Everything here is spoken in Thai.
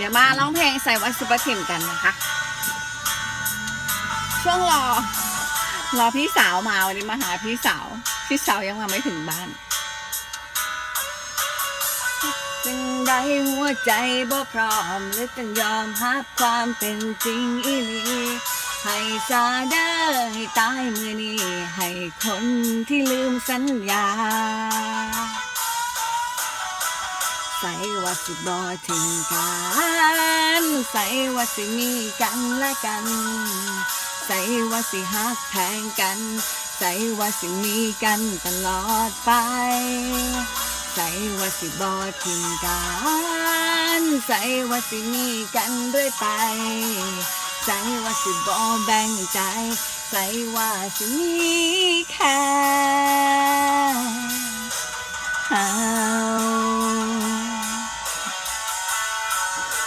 เดี๋ยวมาร้องเพลงใส่วัดซุปเปอร์ทิมกันนะคะ ช่วงรอ รอพี่สาวมาวันนี้มาหาพี่สาว พี่สาวยังมาไม่ถึงบ้าน จึงได้หัวใจบ่พร้อมหรือต้องยอมรับความเป็นจริงอีหลีให้ซาเดอร์ให้ตายมือนี้ ให้คนที่ลืมสัญญาใส่ว่าสิบอถึงกัน ใส่ว่าสิมีกันและกัน ใส่ว่าสิฮักแพงกัน ใส่ว่าสิมีกันตลอดไป ใส่ว่าสิบอทิ้งกัน ใส่ว่าสิมีกันเรื่อยไป ใส่ว่าสิบอแบ่งใจ ใส่ว่าสิมีแค่